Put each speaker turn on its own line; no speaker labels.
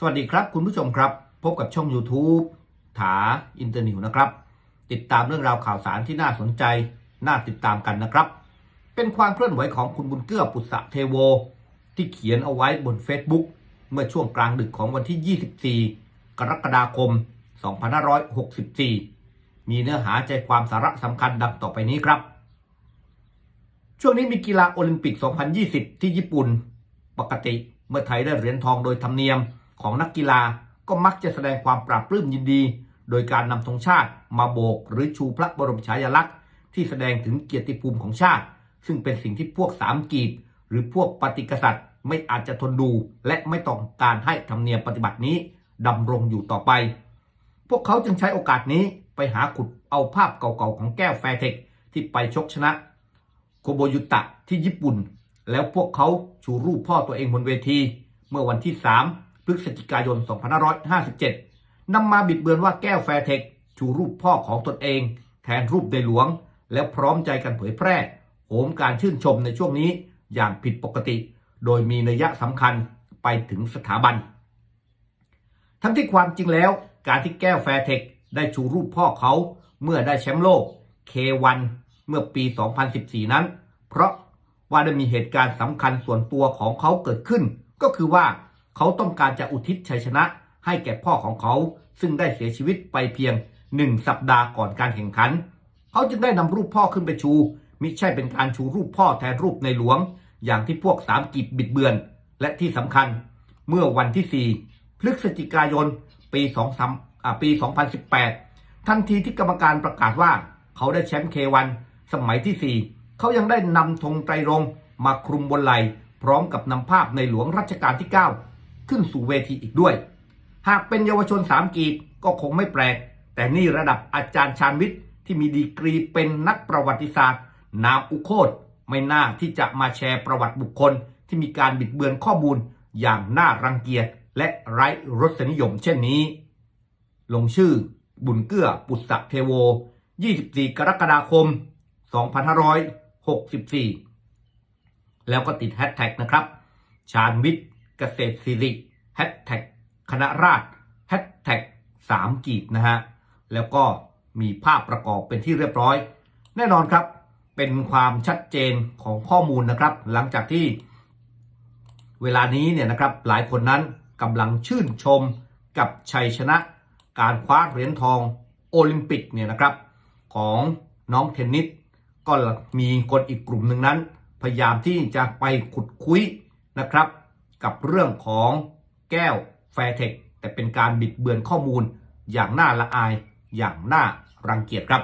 สวัสดีครับคุณผู้ชมครับ พบกับช่อง YouTube ถาอินเตอร์นิวนะครับ ติดตามเรื่องราวข่าวสารที่น่าสนใจ น่าติดตามกันนะครับ เป็นความเคลื่อนไหวของคุณบุญเกื้อปุษะเทโว ที่เขียนเอาไว้บน Facebook เมื่อช่วงกลางดึกของวันที่ 24 กรกฎาคม 2564 มีเนื้อหาใจความสาระสำคัญดังต่อไปนี้ครับ ช่วงนี้มีกีฬาโอลิมปิก 2020 ที่ญี่ปุ่น ปกติเมื่อไทยได้เหรียญทองโดยธรรมเนียม ของนักกีฬาก็มักจะแสดงความปราบปลื้มยินดี โดยการนำธงชาติมาโบก หรือชูพระบรมฉายาลักษณ์ที่แสดงถึงเกียรติภูมิของชาติ ซึ่งเป็นสิ่งที่พวกสามกีบ หรือพวกปฏิกษัตริย์ไม่อาจจะทนดู และไม่ต้องการให้ธรรมเนียมปฏิบัตินี้ดำรงอยู่ต่อไป พวกเขาจึงใช้โอกาสนี้ไปหาขุดเอาภาพเก่าๆของแก้วแฟร์เทคที่ไปชกชนะโคโบยุตะที่ญี่ปุ่น แล้วพวกเขาชูรูปพ่อตัวเองบนเวที เมื่อวันที่ 3 พฤศจิกายน 2557 นำมาบิดเบือนว่าแก้วแฟร์เทคชูรูปพ่อของตนเอง แทนรูปในหลวง แล้วพร้อมใจกันเผยแพร่โหมการชื่นชมในช่วงนี้อย่างผิดปกติ โดยมีนัยสำคัญไปถึงสถาบัน ทั้งที่ความจริงแล้ว การที่แก้วแฟร์เทคได้ชูรูปพ่อเขาเมื่อได้แชมป์โลก K1 เมื่อปี 2014 นั้น เพราะว่าได้มีเหตุการณ์สำคัญส่วนตัวของเขาเกิดขึ้น ก็คือว่า เขาต้องการจะอุทิศชัยชนะให้แก่พ่อของเขา ซึ่งได้เสียชีวิตไปเพียงหนึ่งสัปดาห์ก่อนการแข่งขัน เขาจึงได้นำรูปพ่อขึ้นไปชู มิใช่เป็นการชูรูปพ่อแทนรูปในหลวง อย่างที่พวกสามกีบบิดเบือน และที่สำคัญเมื่อวันที่ 4 พฤศจิกายน ปี2อ่าปี 2018 ทันทีที่กรรมการประกาศว่า เขาได้แชมป์เควันสมัยที่ 4 เขายังได้นำธงไตรรงมาคลุมบนไหลพร้อมกับนำภาพในหลวงรัชกาลที่ 9 ขึ้นสู่เวทีอีกด้วย หากเป็นเยาวชนสามกีบก็คงไม่แปลก แต่นี่ระดับอาจารย์ชาญวิทย์ที่มีดีกรีเป็นนักประวัติศาสตร์ นามอุโคตไม่น่าที่จะมาแชร์ประวัติบุคคล ที่มีการบิดเบือนข้อมูลอย่างน่ารังเกียจและไร้รสนิยมเช่นนี้ ลงชื่อบุญเกื้อปุษะเทโว 24 กรกฎาคม 2564 แล้วก็ติดแฮชแท็กนะครับ ชาญวิทย์ เกษตรศิริแฮชแท็กคณะราษฎรแฮชแท็กสามกีบนะฮะ แล้วก็มีภาพประกอบเป็นที่เรียบร้อย แน่นอนครับเป็นความชัดเจนของข้อมูลนะครับ หลังจากที่เวลานี้เนี่ยนะครับหลายคนนั้นกำลังชื่นชมกับชัยชนะ การคว้าเหรียญทองโอลิมปิกเนี่ยนะครับ ของน้องเทนนิสก็มีคนอีกกลุ่มหนึ่งนั้น พยายามที่จะไปขุดคุยนะครับ กับเรื่องของแก้วแฟร์เทคแต่เป็นการบิดเบือนข้อมูลอย่างน่าละอายอย่างน่ารังเกียจครับ